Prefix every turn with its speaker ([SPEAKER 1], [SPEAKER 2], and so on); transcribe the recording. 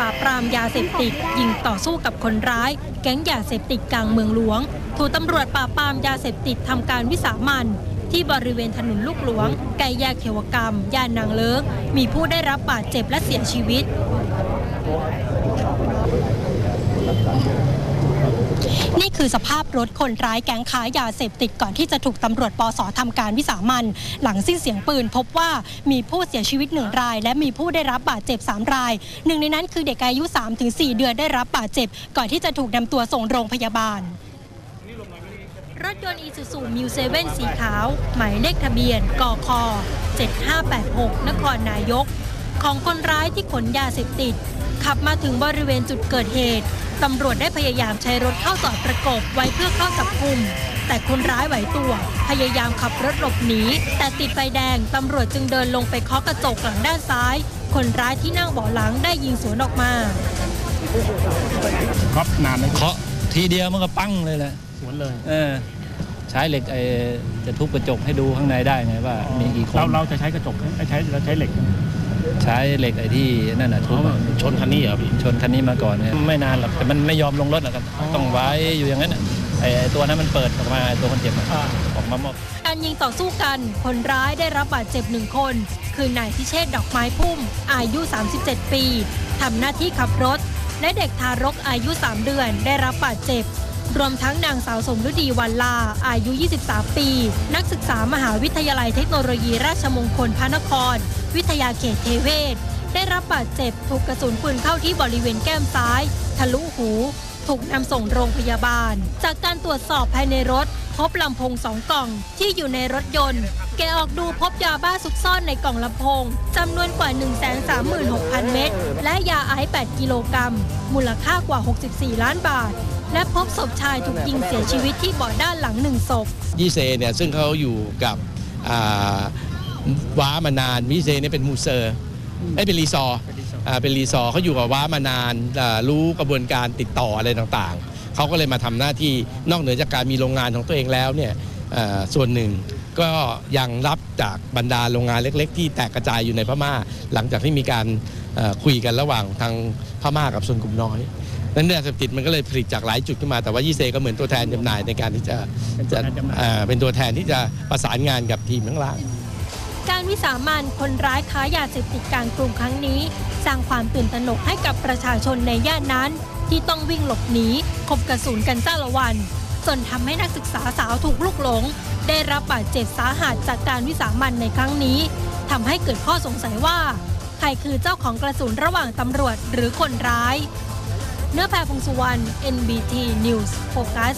[SPEAKER 1] ปราบปรามยาเสพติด ยิงต่อสู้กับคนร้าย แก๊งยาเสพติดกลางเมืองหลวง ถูกตำรวจปราบปรามยาเสพติดทำการวิสามันที่บริเวณถนนลูกหลวงใกล้แยกเทวกรรม ย่านนางเลิกมีผู้ได้รับบาดเจ็บและเสียชีวิต คือสภาพรถคนร้ายแก๊งค้ายาเสพติดก่อนที่จะถูกตำรวจปสทำการวิสามันหลังสิ้นเสียงปืนพบว่ามีผู้เสียชีวิตหนึ่งราย และมีผู้ได้รับบาดเจ็บ 3 ราย หนึ่งในนั้นคือเด็กอายุ 3-4 เดือนได้รับบาดเจ็บ ก่อนที่จะถูกนำตัวส่งโรงพยาบาลรถยนต์อีซูซูมิวเซเว่นสีขาว หมายเลขทะเบียน กค 7586 นครนายก ของคนร้ายที่ขนยาเสพติด ขับมาถึงบริเวณจุดเกิดเหตุตำรวจได้พยายามใช้รถเข้าจอดประกบไว้เพื่อเข้าจับกลุ่มแต่คนร้ายไหวตัว พยายามขับรถหลบหนี แต่ติดไฟแดง ตำรวจจึงเดินลงไปเคาะกระจกหลังด้านซ้าย คนร้ายที่นั่งเบาะหลังได้ยิงสวนออกมา
[SPEAKER 2] ครับนานไหม
[SPEAKER 3] เคาะทีเดียวมันก็ปั้งเลยแหละ
[SPEAKER 2] สวนเลย
[SPEAKER 3] เออใช้เหล็กไอ้จะทุบกระจกให้ดูข้างในได้ไงว่ามีกี่คน
[SPEAKER 2] เราเราจะใช้กระจกใช้เราใช้เหล็ก
[SPEAKER 3] ใช้เหล็กไอ้ที่นั่นน่ะทุบอะ
[SPEAKER 2] ชนคันนี้เหรอพี่
[SPEAKER 3] ชนคันนี้มาก่อนเนี่ยไม่นานหรอกแต่มันไม่ยอมลงรถหรอกครับต้องไว้อยู่อย่างนั้นน่ะไอ้ไอ้ตัวนั้นมันเปิดออกมาไอ้ตัวคนเจ็บอะออกมามอบ
[SPEAKER 1] การยิงต่อสู้กันคนร้ายได้รับบาดเจ็บหนึ่งคน คือนายพิเชษดอกไม้พุ่ม อายุ 37 ปีทำหน้าที่ขับรถ และเด็กทารกอายุ 3 เดือนได้รับบาดเจ็บ รวมทั้งนางสาวสมฤดีวันลา อายุ 23 ปี นักศึกษามหาวิทยาลัยเทคโนโลยีราชมงคลพระนคร วิทยาเขตเทเวศ ได้รับบาดเจ็บถูกกระสุนปืนเข้าที่บริเวณแก้มซ้าย ทะลุหู ถูกนำส่งโรงพยาบาล จากการตรวจสอบภายในรถ พบลำโพงสองกล่องที่อยู่ในรถยนต์ แกะออกดูพบยาบ้าซุกซ่อนในกล่องลำโพงจำนวนกว่า 136,000 เม็ดและยาไอซ์8กิโลกรัม มูลค่ากว่า 64 ล้านบาท และพบศพชายถูกยิงเสียชีวิตที่เบาะด้านหลังหนึ่งศพ
[SPEAKER 4] ยี่เซเนี่ยซึ่งเขาอยู่กับว้ามานานยี่เซเนี่ยเป็นมูเซอร์ เอ้ยเป็นรีซอร์อ่าเป็นรีซอร์เขาอยู่กับว้ามานานอ่ารู้กระบวนการติดต่ออะไรต่างๆ เขาก็เลยมาทำหน้าที่นอกเหนือจากการมีโรงงานของตัวเองแล้วเนี่ยอ่าส่วนหนึ่งก็ยังรับจากบรรดาโรงงานเล็ก ๆ ที่แตกกระจายอยู่ในพม่า หลังจากที่มีการเอ่อคุยกันระหว่างทางพม่ากับชนกลุ่มน้อยนั้นเนี่ยาเสพติดมันก็เลยผลิตจากหลายจุดขึ้นมาแต่ว่ายี่เซก็เหมือนตัวแทนจำหน่ายในการที่จะจะอ่าเป็นตัวแทนที่จะประสานงานกับทีมข้างล่าง
[SPEAKER 1] การวิสามันคนร้ายค้ายาเสพติดกลางกรุงครั้งนี้ สร้างความตื่นตระหนกให้กับประชาชนในย่านนั้น ที่ต้องวิ่งหลบหนีคบกระสุนกันจ้าละวันจนทำให้นักศึกษาสาวถูกลุกหลง ได้รับบาดเจ็บสาหัสจากการวิสามันในครั้งนี้ทำให้เกิดข้อสงสัยว่า ใครคือเจ้าของกระสุนระหว่างตำรวจหรือคนร้าย เนื้อแพรพงสุวรรณ NBT News Focus